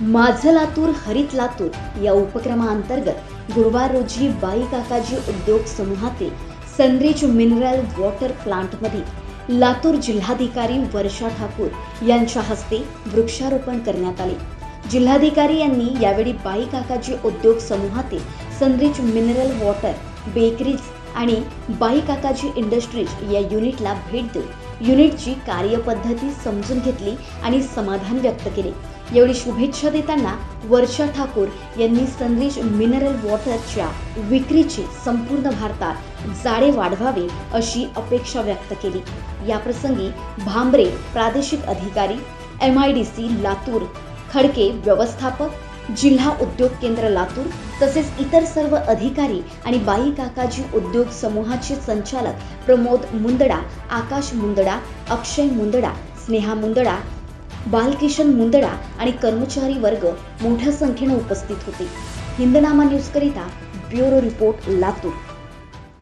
माझं लातूर हरित लातूर या उपक्रमाअंतर्गत गुरुवार रोजी बाई काकाजी उद्योग समूहातील सनरिच मिनरल वॉटर प्लांटमध्ये लातूर जिल्हाधिकारी वर्षा ठाकूर यांच्या हस्ते वृक्षारोपण करण्यात आले. जिल्हाधिकारी यांनी यावेळी बाई काकाजी उद्योग समूहातील सनरिच मिनरल वॉटर बेकरीज आणि बाई काकाजी इंडस्ट्रीज या युनिटला भेट देऊन युनिटची कार्यपद्धती समजून घेतली आणि समाधान व्यक्त केले. एवढी शुभेच्छा देताना वर्षा ठाकूर यांनी संदेश मिनरल वॉटरच्या विक्रीची संपूर्ण भारतात जाळे वाढवावे अशी अपेक्षा व्यक्त केली. याप्रसंगी भांबरे प्रादेशिक अधिकारी M I D C Latur Khadke व्यवस्थापक जिल्हा उद्योग केंद्र लातूर तसेच इतर सर्व अधिकारी आणि बाई काकाजी उद्योग समूहाचे संचालक प्रमोद मुंदडा आकाश मुंदडा अक्षय मुंदडा स्नेहा मुंदडा बालकिशन मुंदडा आणि कर्मचारी वर्ग मोठ्या संख्येने उपस्थित होते. हिंदनामा न्यूजकरिता ब्युरो रिपोर्ट लातूर.